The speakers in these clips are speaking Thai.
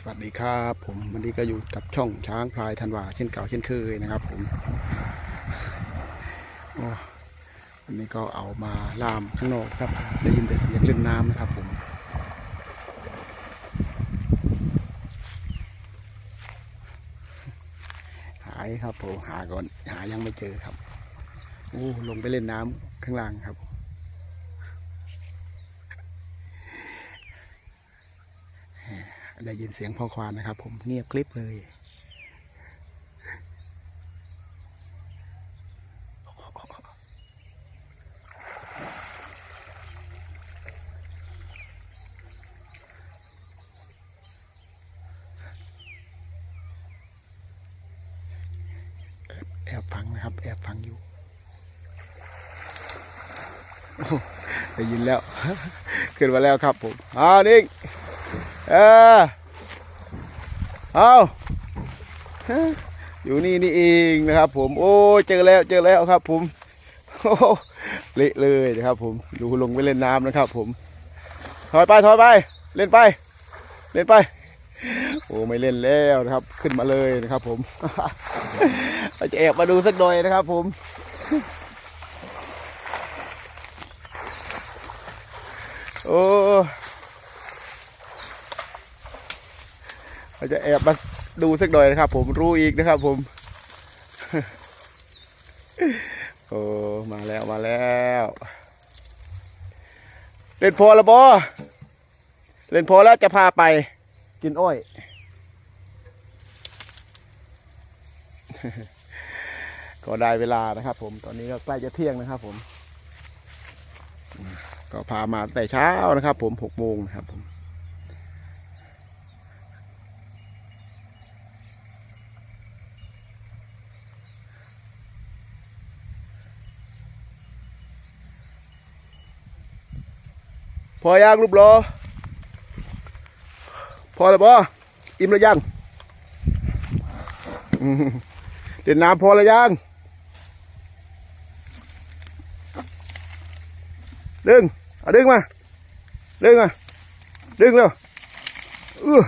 สวัสดีครับผมวันนี้ก็อยู่กับช่องช้างพลายธันวาเช่นเก่าเช่นเคยนะครับ ผมโอ้วันนี้ก็เอามาล่ามข้างนอกครับ ได้ยินแต่เสียงเล่นน้ำนะครับ ผมหายครับผมหาก่อนหายังไม่เจอครับโอ้ลงไปเล่นน้ำข้างล่างครับ ได้ยินเสียงพ่อควานนะครับ ผมเงียบคลิปเลยแอบฟังนะครับ แอบฟังอยู่ได้ยินแล้ว ขึ้นมาแล้วครับผมอ้าวนิ่ง เออ เอาอยู่นี่นี่เองนะครับ ผม โอ้เจอแล้วเจอแล้วครับ ผมโอ้เละเลยนะครับ ผมดูลงไปเล่นน้ำนะครับ ผม ถอยไปถอยไป เล่นไป เล่นไป โอ้ไม่เล่นแล้วนะครับ ขึ้นมาเลยนะครับ ผมเราจะแอบมาดูสักหน่อยนะครับ ผมโอ้ เราจะแอบมาดูสักหน่อยนะครับ ผมรู้อีกนะครับ ผม โอ้มาแล้วมาแล้วเล่นพอแล้วบอเล่นพอแล้วจะพาไป กินอ้อยก็ได้เวลานะครับ ผมตอนนี้ก็ใกล้จะเที่ยงนะครับ ผมอืมก็พามาแต่เช้านะครับ ผมหกโมงนะครับผม พอยังรูปรอพอแล้วบออิ่มแล้วยังเด่นน้ำพอแล้วยังดึงเอาดึงมาดึงมาดึงเร็วเออ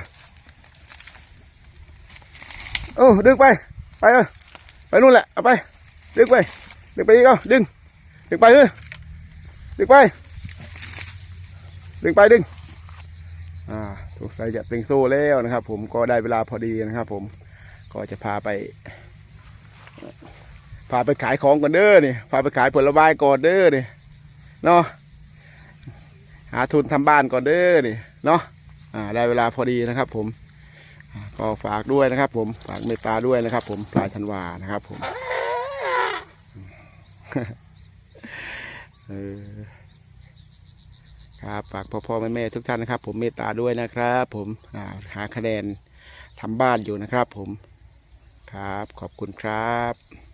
เออดึงไป ไปเออไปนู่นแหละ เอาไป ดึงไป ดึงไปอีกเอาดึง ดึงไปเลยดึงไป ดึงไปดึงอ่าสงสัยจะตึงโซ่แล้วนะครับ ผมก็ได้เวลาพอดีนะครับ ผมก็จะพาไปพาไปขายของก่อนเด้อนี่พาไปขายผลไม้ก่อนเด้อนี่เนาะหาทุนทำบ้านก่อนเด้อนี่เนาะอ่าได้เวลาพอดีนะครับ ผมก็ฝากด้วยนะครับ ผมฝากเมตตาด้วยนะครับ ผมปลายธันวานะครับ ผมเออ ครับฝากพ่อพ่อแม่แม่ทุกท่านนะครับ ผมเมตตาด้วยนะครับ ผมหาคะแนนทำบ้านอยู่นะครับ ผมครับขอบคุณครับ